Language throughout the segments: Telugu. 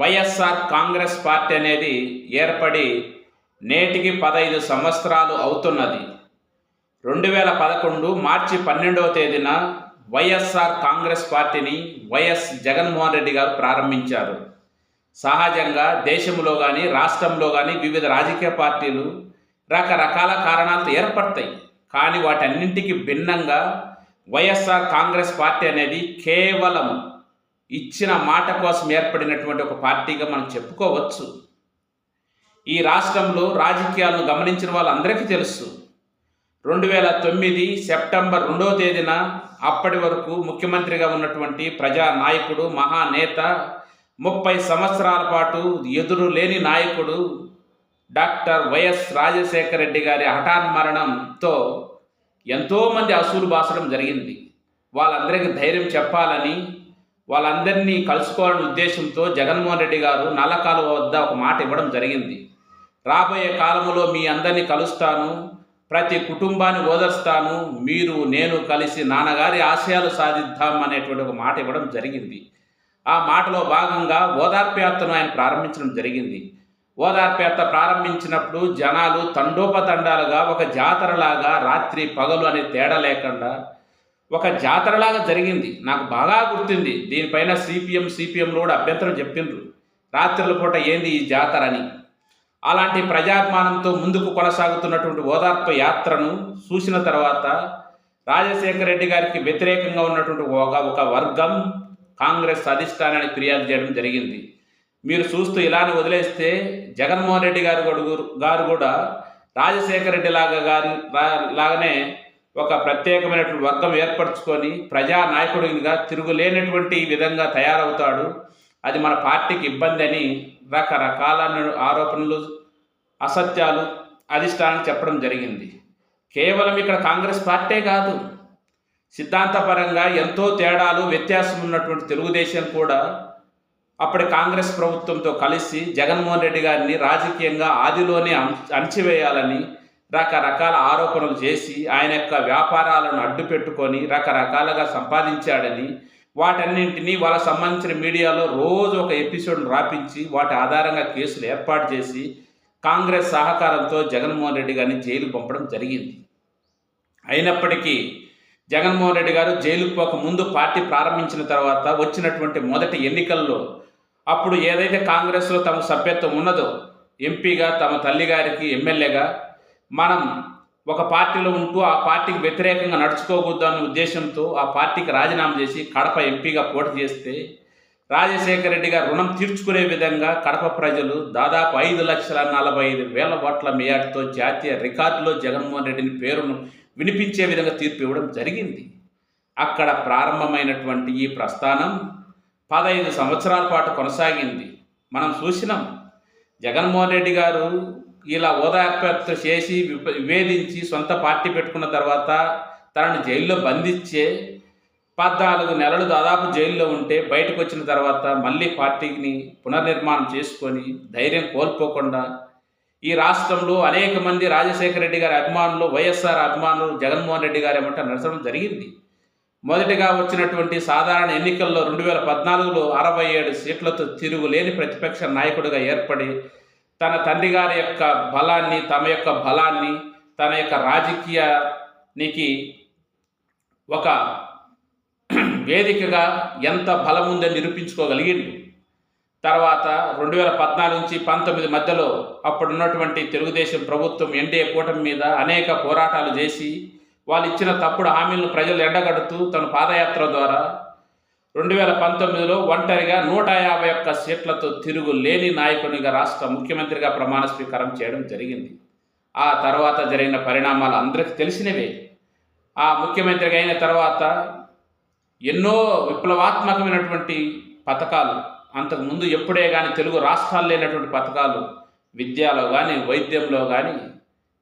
వైఎస్ఆర్ కాంగ్రెస్ పార్టీ అనేది ఏర్పడి నేటికి పదహైదు సంవత్సరాలు అవుతున్నది. రెండు వేల పదకొండు మార్చి పన్నెండవ తేదీన వైఎస్ఆర్ కాంగ్రెస్ పార్టీని వైఎస్ జగన్మోహన్ రెడ్డి గారు ప్రారంభించారు. సహజంగా దేశంలో కానీ రాష్ట్రంలో కానీ వివిధ రాజకీయ పార్టీలు రకరకాల కారణాలతో ఏర్పడతాయి. కానీ వాటన్నింటికి భిన్నంగా వైఎస్ఆర్ కాంగ్రెస్ పార్టీ అనేది కేవలం ఇచ్చిన మాట కోసం ఏర్పడినటువంటి ఒక పార్టీగా మనం చెప్పుకోవచ్చు. ఈ రాష్ట్రంలో రాజకీయాలను గమనించిన వాళ్ళందరికీ తెలుసు. రెండు వేల తొమ్మిది సెప్టెంబర్ రెండవ తేదీన అప్పటి వరకు ముఖ్యమంత్రిగా ఉన్నటువంటి ప్రజా నాయకుడు మహానేత ముప్పై సంవత్సరాల పాటు ఎదురు లేని నాయకుడు డాక్టర్ వైఎస్ రాజశేఖర రెడ్డి గారి హఠాన్ మరణంతో ఎంతోమంది అసూలు బాసడం జరిగింది. వాళ్ళందరికీ ధైర్యం చెప్పాలని వాళ్ళందరినీ కలుసుకోవాలనే ఉద్దేశంతో జగన్మోహన్ రెడ్డి గారు నల్లకాలువ వద్ద ఒక మాట ఇవ్వడం జరిగింది. రాబోయే కాలంలో మీ అందరినీ కలుస్తాను ప్రతి కుటుంబాన్ని ఓదర్స్తాను మీరు నేను కలిసి నాన్నగారి ఆశయాలు సాధిద్దాం అనేటువంటి ఒక మాట ఇవ్వడం జరిగింది. ఆ మాటలో భాగంగా ఓదార్పు యాత్రను ఆయన ప్రారంభించడం జరిగింది. ఓదార్పు యాత్ర ప్రారంభించినప్పుడు జనాలు తండోపతండాలుగా ఒక జాతరలాగా రాత్రి పగలు అనే తేడా లేకుండా ఒక జాతరలాగా జరిగింది. నాకు బాగా గుర్తుంది. దీనిపైన సిపిఎం సిపిఎంలో కూడా అభ్యంతరం చెప్పిండ్రు. రాత్రుల పూట ఏంది ఈ జాతర అని. అలాంటి ప్రజాభిమానంతో ముందుకు కొనసాగుతున్నటువంటి ఓదార్పు యాత్రను చూసిన తర్వాత రాజశేఖర రెడ్డి గారికి వ్యతిరేకంగా ఉన్నటువంటి ఒక ఒక వర్గం కాంగ్రెస్ అధిష్టానానికి ఫిర్యాదు చేయడం జరిగింది. మీరు చూస్తూ ఇలానే వదిలేస్తే జగన్మోహన్ రెడ్డి గారు గారు కూడా రాజశేఖర రెడ్డి లాగా గారి రా- లాగానే ఒక ప్రత్యేకమైనటువంటి వర్గం ఏర్పరచుకొని ప్రజా నాయకుడిగా తిరుగులేనటువంటి విధంగా తయారవుతాడు. అది మన పార్టీకి ఇబ్బంది అని రకరకాల ఆరోపణలు అసత్యాలు అధిష్టానం చెప్పడం జరిగింది. కేవలం ఇక్కడ కాంగ్రెస్ పార్టీ కాదు. సిద్ధాంతపరంగా ఎంతో తేడాలు వ్యత్యాసం ఉన్నటువంటి తెలుగుదేశం కూడా అప్పటి కాంగ్రెస్ ప్రభుత్వంతో కలిసి జగన్మోహన్ రెడ్డి గారిని రాజకీయంగా ఆదిలోనే అం- అణచివేయాలని రకరకాల ఆరోపణలు చేసి ఆయన యొక్క వ్యాపారాలను అడ్డు పెట్టుకొని రకరకాలుగా సంపాదించాడని వాటన్నింటినీ వాళ్ళ సంబంధించిన మీడియాలో రోజు ఒక ఎపిసోడ్ను రాపించి వాటి ఆధారంగా కేసులు ఏర్పాటు చేసి కాంగ్రెస్ సహకారంతో జగన్మోహన్ రెడ్డి గారిని జైలు పంపడం జరిగింది. అయినప్పటికీ జగన్మోహన్ రెడ్డి గారు జైలుకు పోక ముందు పార్టీ ప్రారంభించిన తర్వాత వచ్చినటువంటి మొదటి ఎన్నికల్లో అప్పుడు ఏదైతే కాంగ్రెస్లో తమ సభ్యత్వం ఉన్నదో ఎంపీగా తమ తల్లి గారికి ఎమ్మెల్యేగా మనం ఒక పార్టీలో ఉంటూ ఆ పార్టీకి వ్యతిరేకంగా నడుచుకోకూడదు అనే ఉద్దేశంతో ఆ పార్టీకి రాజీనామా చేసి కడప ఎంపీగా పోటీ చేస్తే రాజశేఖర రెడ్డి గారు రుణం తీర్చుకునే విధంగా కడప ప్రజలు దాదాపు ఐదు లక్షల నలభై ఐదు వేల ఓట్ల మేయాటితో జాతీయ రికార్డులో జగన్మోహన్ రెడ్డిని పేరును వినిపించే విధంగా తీర్పు ఇవ్వడం జరిగింది. అక్కడ ప్రారంభమైనటువంటి ఈ ప్రస్థానం పదహైదు సంవత్సరాల పాటు కొనసాగింది. మనం చూసినాం. జగన్మోహన్ రెడ్డి గారు ఇలా ఓదార్పత చేసి విప- విభేదించి సొంత పార్టీ పెట్టుకున్న తర్వాత తనను జైల్లో బంధించే పద్నాలుగు నెలలు దాదాపు జైల్లో ఉంటే బయటకు వచ్చిన తర్వాత మళ్ళీ పార్టీని పునర్నిర్మాణం చేసుకొని ధైర్యం కోల్పోకుండా ఈ రాష్ట్రంలో అనేక మంది రాజశేఖర రెడ్డి గారి అభిమానులు వైఎస్ఆర్ అభిమానులు జగన్మోహన్ రెడ్డి గారు ఏమంటే నడచడం జరిగింది. మొదటిగా వచ్చినటువంటి సాధారణ ఎన్నికల్లో రెండు వేల పద్నాలుగులో అరవై ఏడు సీట్లతో తిరుగులేని ప్రతిపక్ష నాయకుడిగా ఏర్పడి తన తండ్రి గారి యొక్క బలాన్ని తమ యొక్క బలాన్ని తన యొక్క రాజకీయానికి ఒక వేదికగా ఎంత బలం ఉందని నిరూపించుకోగలిగిండు. తర్వాత రెండు వేల పద్నాలుగు నుంచి పంతొమ్మిది మధ్యలో అప్పుడున్నటువంటి తెలుగుదేశం ప్రభుత్వం ఎన్డీఏ కూటమి మీద అనేక పోరాటాలు చేసి వాళ్ళు ఇచ్చిన తప్పుడు హామీలను ప్రజలు ఎండగడుతూ తన పాదయాత్ర ద్వారా రెండు వేల పంతొమ్మిదిలో ఒంటరిగా నూట యాభై ఒక్క సీట్లతో తిరుగు లేని నాయకునిగా రాష్ట్ర ముఖ్యమంత్రిగా ప్రమాణ స్వీకారం చేయడం జరిగింది. ఆ తర్వాత జరిగిన పరిణామాలు అందరికీ తెలిసినవే. ఆ ముఖ్యమంత్రిగా అయిన తర్వాత ఎన్నో విప్లవాత్మకమైనటువంటి పథకాలు అంతకుముందు ఎప్పుడే కానీ తెలుగు రాష్ట్రాలు లేనటువంటి పథకాలు విద్యలో కానీ వైద్యంలో కానీ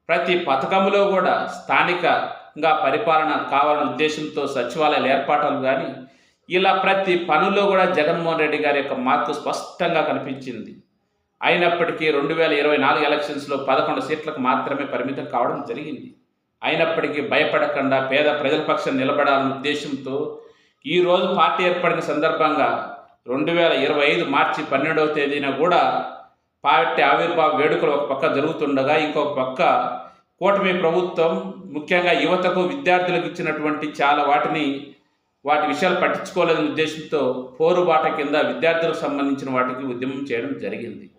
ప్రతి పథకంలో కూడా స్థానికంగా పరిపాలన కావాలనే ఉద్దేశంతో సచివాలయాల ఏర్పాట్లు కానీ ఇలా ప్రతి పనుల్లో కూడా జగన్మోహన్ రెడ్డి గారి యొక్క మార్పు స్పష్టంగా కనిపించింది. అయినప్పటికీ రెండు వేల ఇరవై నాలుగు ఎలక్షన్స్లో పదకొండు సీట్లకు మాత్రమే పరిమితం కావడం జరిగింది. అయినప్పటికీ భయపడకుండా పేద ప్రజల పక్షం నిలబడాలనే ఉద్దేశంతో ఈరోజు పార్టీ ఏర్పడిన సందర్భంగా రెండు వేల ఇరవై ఐదు మార్చి పన్నెండవ తేదీన కూడా పార్టీ ఆవిర్భావ వేడుకలు ఒక పక్క జరుగుతుండగా ఇంకొక పక్క కూటమి ప్రభుత్వం ముఖ్యంగా యువతకు విద్యార్థులకు ఇచ్చినటువంటి చాలా వాటిని వాటి విషయాలు పట్టించుకోలేని ఉద్దేశంతో పోరుబాట కింద విద్యార్థులకు సంబంధించిన వాటికి ఉద్యమం చేయడం జరిగింది.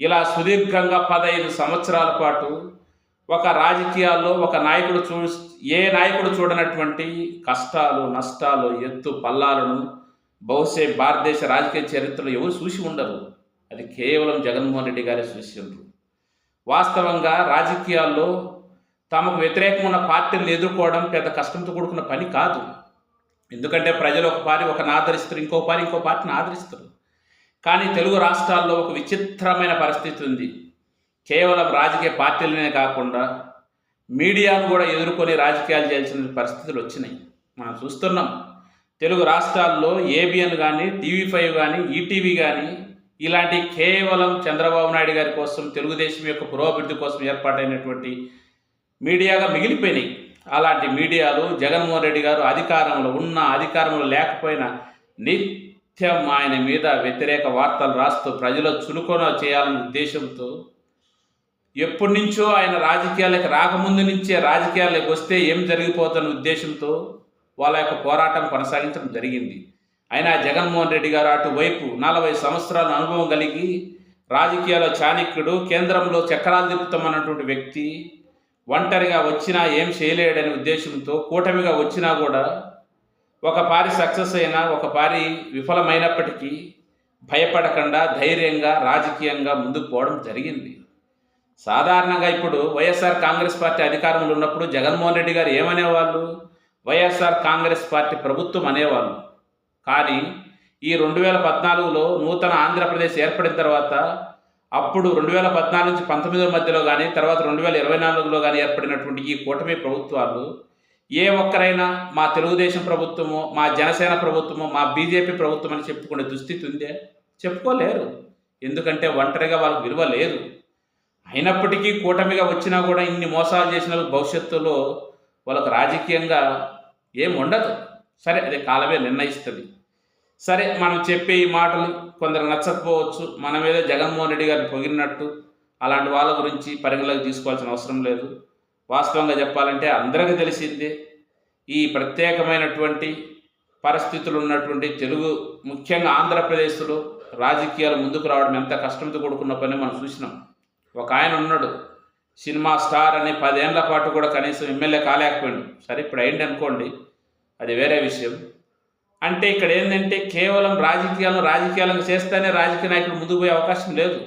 ఇలా సుదీర్ఘంగా పదహైదు సంవత్సరాల పాటు ఒక రాజకీయాల్లో ఒక నాయకుడు చూ ఏ నాయకుడు చూడనటువంటి కష్టాలు నష్టాలు ఎత్తు పల్లాలను బహుశా భారతదేశ రాజకీయ చరిత్రలో ఎవరు చూసి ఉండరు. అది కేవలం జగన్మోహన్ రెడ్డి గారే చూసిండ్రు. వాస్తవంగా రాజకీయాల్లో తమకు వ్యతిరేకమైన పార్టీలను ఎదుర్కోవడం పెద్ద కష్టంతో కూడుకున్న పని కాదు. ఎందుకంటే ప్రజలు ఒక పారి ఒకరిని ఆదరిస్తారు ఇంకో పారి ఇంకో పార్టీని ఆదరిస్తారు కానీ తెలుగు రాష్ట్రాల్లో ఒక విచిత్రమైన పరిస్థితి ఉంది. కేవలం రాజకీయ పార్టీలనే కాకుండా మీడియాను కూడా ఎదుర్కొని రాజకీయాలు చేయాల్సిన పరిస్థితులు వచ్చినాయి. మనం చూస్తున్నాం. తెలుగు రాష్ట్రాల్లో ఏబిఎన్ కానీ టీవీ ఫైవ్ కానీ ఈటీవీ కానీ ఇలాంటి కేవలం చంద్రబాబు నాయుడు గారి కోసం తెలుగుదేశం యొక్క పురోభివృద్ధి కోసం ఏర్పాటైనటువంటి మీడియాగా మిగిలిపోయినాయి. అలాంటి మీడియాలు జగన్మోహన్ రెడ్డి గారు అధికారంలో ఉన్న అధికారంలో లేకపోయినా నిత్యం ఆయన మీద వ్యతిరేక వార్తలు రాస్తూ ప్రజలు చులుకొన చేయాలనే ఉద్దేశంతో ఎప్పటి నుంచో ఆయన రాజకీయాలకు రాకముందు నుంచే రాజకీయాలకు వస్తే ఏం జరిగిపోతున్న ఉద్దేశంతో వాళ్ళ యొక్క పోరాటం కొనసాగించడం జరిగింది. అయినా జగన్మోహన్ రెడ్డి గారు అటువైపు నలభై సంవత్సరాల అనుభవం కలిగి రాజకీయాల్లో చాణక్యుడు కేంద్రంలో చక్రాలు తిప్పుతామన్నటువంటి వ్యక్తి ఒంటరిగా వచ్చినా ఏం చేయలేడనే ఉద్దేశంతో కూటమిగా వచ్చినా కూడా ఒక పారి సక్సెస్ అయినా ఒక పారి విఫలమైనప్పటికీ భయపడకుండా ధైర్యంగా రాజకీయంగా ముందుకు పోవడం జరిగింది. సాధారణంగా ఇప్పుడు వైఎస్ఆర్ కాంగ్రెస్ పార్టీ అధికారంలో ఉన్నప్పుడు జగన్మోహన్ రెడ్డి గారు ఏమనేవాళ్ళు? వైఎస్ఆర్ కాంగ్రెస్ పార్టీ ప్రభుత్వం అనేవాళ్ళు. కానీ ఈ రెండు వేల పద్నాలుగులో నూతన ఆంధ్రప్రదేశ్ ఏర్పడిన తర్వాత అప్పుడు రెండు వేల పద్నాలుగు నుంచి పంతొమ్మిదో మధ్యలో కానీ తర్వాత రెండు వేల ఇరవై నాలుగులో కానీ ఏర్పడినటువంటి ఈ కూటమి ప్రభుత్వాలు ఏ ఒక్కరైనా మా తెలుగుదేశం ప్రభుత్వము మా జనసేన ప్రభుత్వము మా బీజేపీ ప్రభుత్వం అని చెప్పుకునే దుస్థితి ఉందే? చెప్పుకోలేరు. ఎందుకంటే ఒంటరిగా వాళ్ళకి విలువ లేదు. అయినప్పటికీ కూటమిగా వచ్చినా కూడా ఇన్ని మోసాలు చేసిన భవిష్యత్తులో వాళ్ళకు రాజకీయంగా ఏం ఉండదు. సరే అది కాలమే నిర్ణయిస్తుంది. సరే మనం చెప్పే ఈ మాటలు కొందరు నచ్చకపోవచ్చు. మన మీద జగన్మోహన్ రెడ్డి గారిని పొగిడినట్టు అలాంటి వాళ్ళ గురించి పరిగణలోకి తీసుకోవాల్సిన అవసరం లేదు. వాస్తవంగా చెప్పాలంటే అందరికీ తెలిసిందే ఈ ప్రత్యేకమైనటువంటి పరిస్థితులు ఉన్నటువంటి తెలుగు ముఖ్యంగా ఆంధ్రప్రదేశ్లో రాజకీయాలు ముందుకు రావడం ఎంత కష్టంతో కూడుకున్న పని మనం చూసినాం. ఒక ఆయన ఉన్నాడు సినిమా స్టార్ అని పదేళ్ళ పాటు కూడా కనీసం ఎమ్మెల్యే కాలేకపోయాడు. సరే ఇప్పుడు అయింది అనుకోండి అది వేరే విషయం. అంటే ఇక్కడ ఏంటంటే కేవలం రాజకీయాలను రాజకీయాలను చేస్తేనే రాజకీయ నాయకులు ముందుకు పోయే అవకాశం లేదు.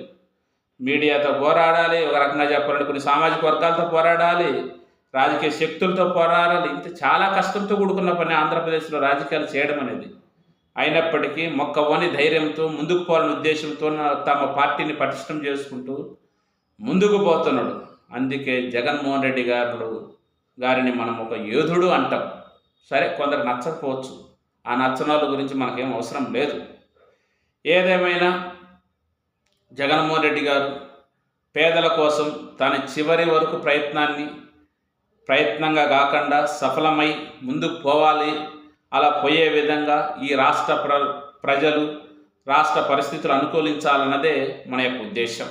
మీడియాతో పోరాడాలి ఒక రకంగా చెప్పాలంటే కొన్ని సామాజిక వర్గాలతో పోరాడాలి రాజకీయ శక్తులతో పోరాడాలి. ఇంత చాలా కష్టంతో కూడుకున్న పని ఆంధ్రప్రదేశ్లో రాజకీయాలు చేయడం అనేది. అయినప్పటికీ మొక్కవని ధైర్యంతో ముందుకు పోవాలని ఉద్దేశంతో తమ పార్టీని పటిష్టం చేసుకుంటూ ముందుకు పోతున్నాడు. అందుకే జగన్మోహన్ రెడ్డి గారు గారిని మనం ఒక యోధుడు అంటాం. సరే కొందరు నచ్చకపోవచ్చు. ఆ నచ్చనాల గురించి మనకేం అవసరం లేదు. ఏదేమైనా జగన్మోహన్ రెడ్డి గారు పేదల కోసం తన చివరి వరకు ప్రయత్నాన్ని ప్రయత్నంగా కాకుండా సఫలమై ముందుకు పోవాలి. అలా పోయే విధంగా ఈ రాష్ట్ర ప్ర ప్రజలు రాష్ట్ర పరిస్థితులు అనుకూలించాలన్నదే మన యొక్క ఉద్దేశం